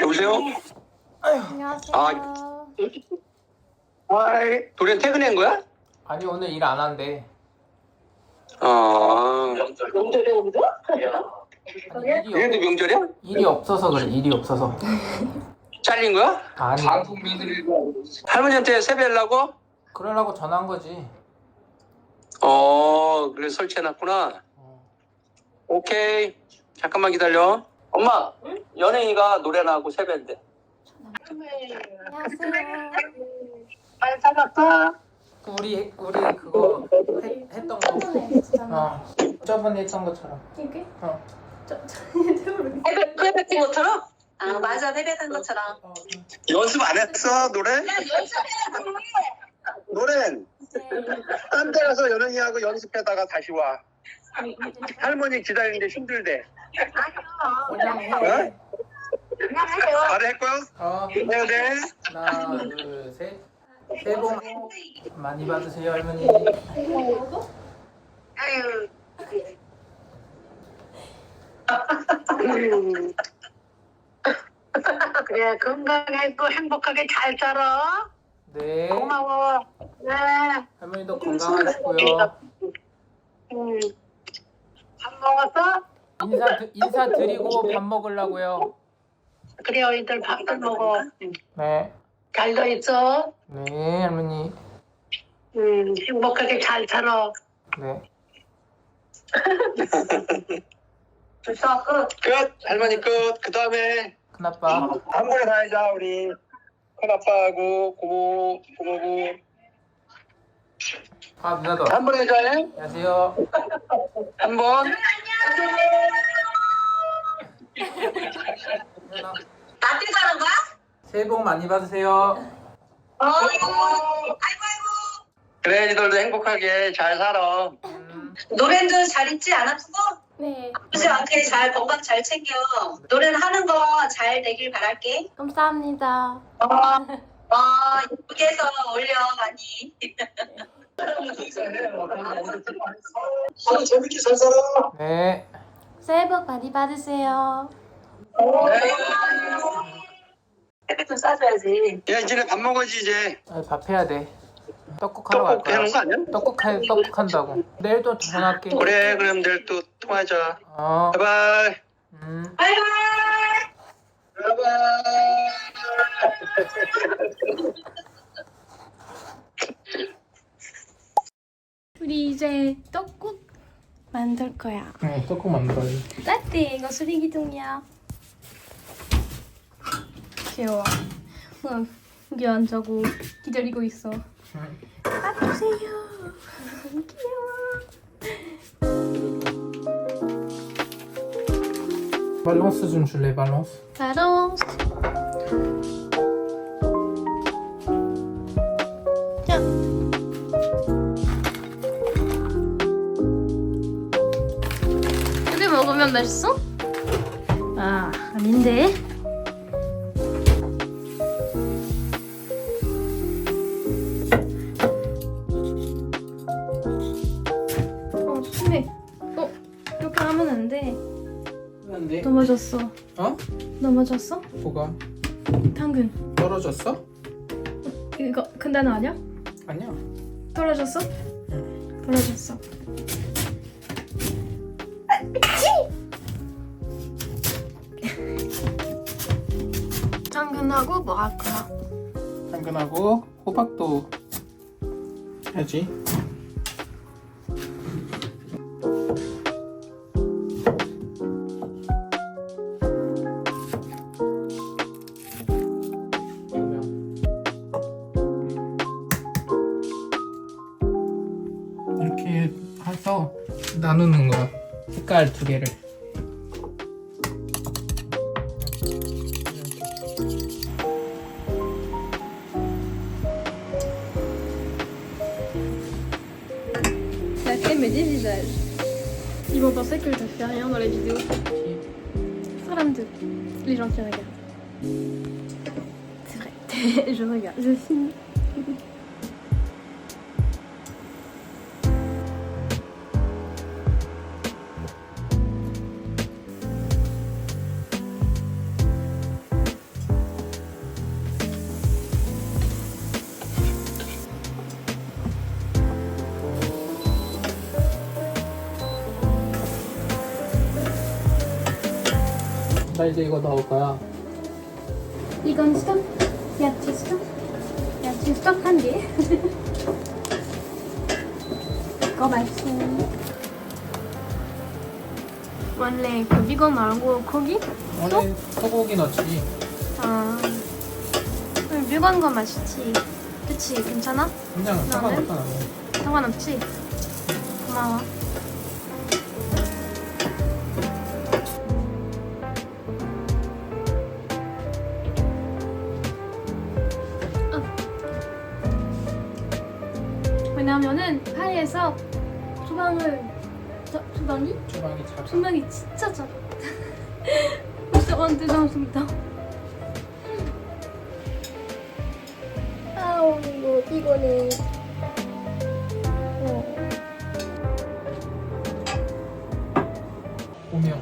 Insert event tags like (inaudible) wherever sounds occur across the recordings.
여보세요? 안녕하세요. 아. 아이, 도련 퇴근한 거야? 아니 오늘 일 안 한대. 아. 명절에? 일이, 얘도 없, 명절이야? 일이 없어서 그래. 일이 없어서. 잘린 거야? 아니. 할머니한테 세배하려고? 그러려고 전화한 거지. 어, 그래 설치해놨구나. 어. 오케이. 잠깐만 기다려. 엄마, 연예인이가 노래나 하고 세배인데. 안녕하세요. 잘 살았어? 그 우리 우리 그거 해, 했던 거. 저번에 했잖아. 어. 저번에 했던 것처럼. 이게? 어. 저, 저, 모르겠어. 해배, 해배친 것처럼? 아, 맞아. 해배한 것처럼. 어, 연습 안 했어, 노래? 노래 딴 데 가서 연예인하고 연습하다가 다시 와. 할머니 기다리는데 힘들대. 그냥 해. 어? 바로 할 거야? 어. 해야 돼? 하나, 둘, 셋. 새해 복 많이 받으세요, 할머니. 아유. (laughs) 그래, 건강하고 행복하게 잘 살아. 네. 고마워. 네. 할머니도 건강하시고요. 음. 밥 먹었어? 인사 드, 인사 드리고 밥 먹으려고요. 그래, 어이들 밥도 먹어. 네. 잘도 있어. 네, 할머니. 음, 행복하게 잘 살아. 네. (laughs) 됐어, 끝. 끝. 할머니 끝. 그 다음에 큰아빠. 한 번에 다 하자 우리 큰아빠하고 고모 고모고 아, 누나도. 한 번에 하자. 해. 안녕하세요. 한 번. 누나. 나한테 사는 거야? 새해 복 많이 받으세요. 어. 아이고, 아이고. 그래 니들도 행복하게 잘 살아. 음, 노래도 잘안 아프고? 네, 아프지 않게 잘 건강 잘 챙겨. 노래는 하는 거 잘 되길 바랄게. 감사합니다. 어, 어, 예쁘게 해서 올려 많이. 아, 재밌게 잘 살아. 네. 새해 복 많이 받으세요. 해배 좀 싸줘야지. 야 이제 밥 먹어야지 이제. 아, 밥 해야 돼. 떡국 하러 갈 떡국 거야. 해놓은 거 아니야? 떡국 할 떡국 한다고. 내일 또 전화할게. 그래 그럼 내일 또 통화하자. 어. 바이바이. 음. 바이바이. 우리 이제 떡국 만들 거야. 응, 떡국 만들어요. 따뜻해. 이거 수리기둥이야. 귀여워. 응, 여기 앉아고 기다리고 있어. 응. 따주세요. 귀여워. 밸런스 좀 줄래, 밸런스? 바론스. 자. 이렇게 먹으면 맛있어? 아, 아닌데. 어, 근데, 어, 이렇게 하면 안 돼. 안 돼. 넘어졌어. 어? 넘어졌어? 뭐가? 당근. 떨어졌어? 이거 근데 너 아니야? 아니야. 떨어졌어? 떨어졌어. (laughs) 당근하고 뭐할 거야? 당근하고 호박도 해야지. 이렇게 해서 나누는 거야. 색깔 두 개를. La crème me dévisage. Ils vont penser que je fais rien dans la vidéo. 사람들, les gens qui regardent. C'est vrai, je (laughs) regarde, je filme. (laughs) 나 이제 이거 넣을 거야. 이건 스톡? 야채 스톡? 야채 스톡 한 개. (laughs) 이거 맛있어. 원래 그 이거 말고 고기? 원래 소고기 넣지. 아. 뮤건 거 맛있지. 그치? 괜찮아? 그냥 상관없다 나는. 상관없지? 고마워. 파리에서 주방을 저, 주방이? 주방이 작아. 주방이 진짜 작아. 진짜 완전 좋습니다. 아우 이거 이거는 어. 오명.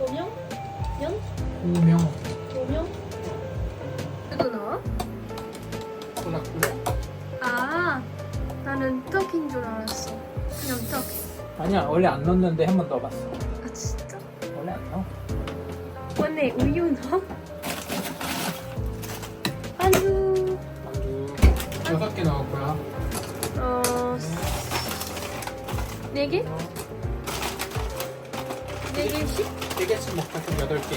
오명? 면? 오명. 오명? 아니야 원래 안 넣었는데 한 번 넣어봤어. 아 진짜? 원래 안 넣어. 원래 우유 넣어? 안주. 안주 여섯 개 거야. 어. 네 개? 네 개씩? 네 개씩 먹자 그럼 여덟 개.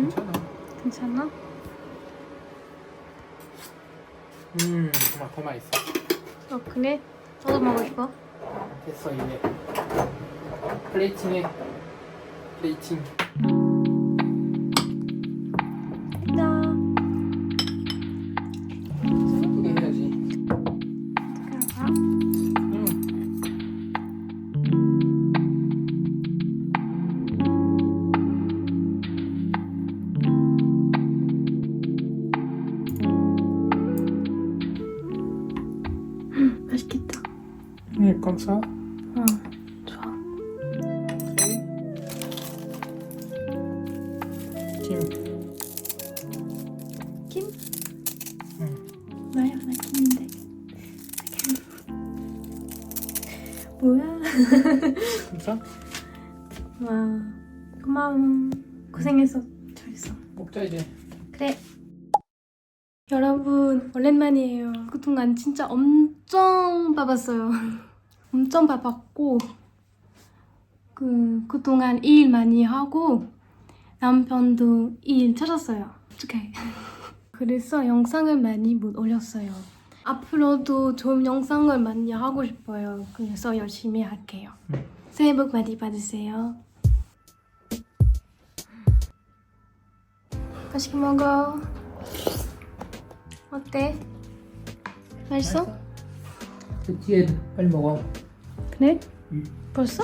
괜찮아. 괜찮아? 음더 맛있어. 어 그래? 저도 먹고 싶어 됐어 이제 플레이팅해. 플레이팅. 음, 감사. 어 좋아 팀. 김? 응. 나야 나 김인데 뭐야 감사. (laughs) 와 고마워 고생했어 잘했어 먹자 이제. 그래. 여러분 오랜만이에요. 그동안 진짜 엄청 바빴어요. (laughs) 엄청 바빴고 그 그동안 일 많이 하고 남편도 일 찾았어요. 어떡해. (laughs) 그래서 영상을 많이 못 올렸어요. 앞으로도 좋은 영상을 많이 하고 싶어요. 그래서 열심히 할게요. 응. 새해 복 많이 받으세요. 맛있게 먹어. 어때? 맛있어? 그 뒤에 빨리 먹어. 그래? 응. 벌써?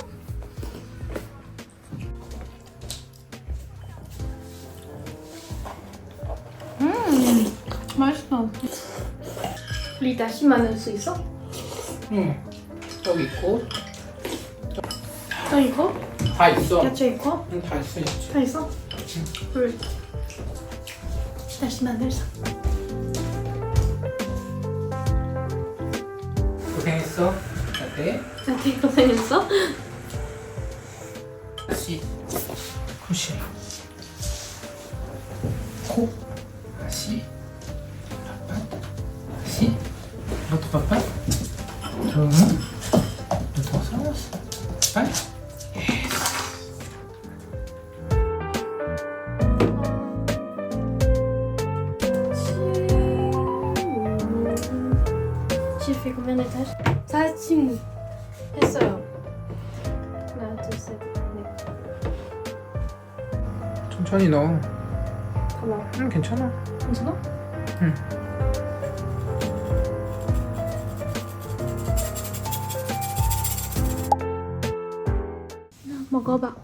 음, 맛있어. 우리 다시 만들 수 있어? 응. 여기 있고 또 이거? 다 있어. 야채 있고? 응, 다 있어. 있지. 다 있어? 둘. 다시 만들자. 고생했어. 어때? 나한테 고생했어? 다시 푸시. 코. 다시. 팥팥. 다시. 이것도 팥팥. 좀. 천천히 넣어. 하나. 응 괜찮아. 괜찮아? 응. 먹어봐.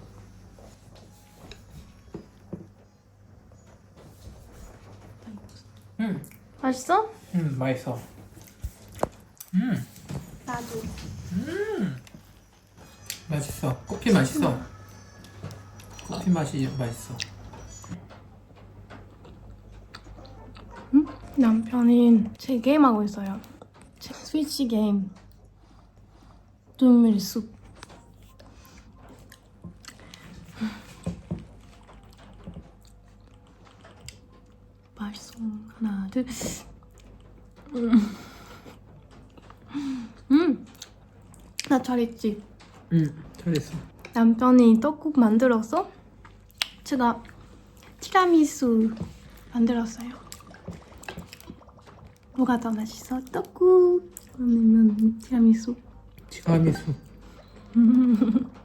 응. 맛있어? 응 맛있어. 음. 나도. 음. 맛있어. 커피 맛있어. 커피 맛이 맛있어. 남편이 제 게임 하고 있어요. 제 스위치 게임. 눈밀숲. 맛있어. 하나, 둘. 음. 음. 나 잘했지. 응 잘했어. 남편이 떡국 만들어서 제가 티라미수 만들었어요. 뭐가 더 맛있어? 떡국 아니면 티라미수? 티라미수. (laughs)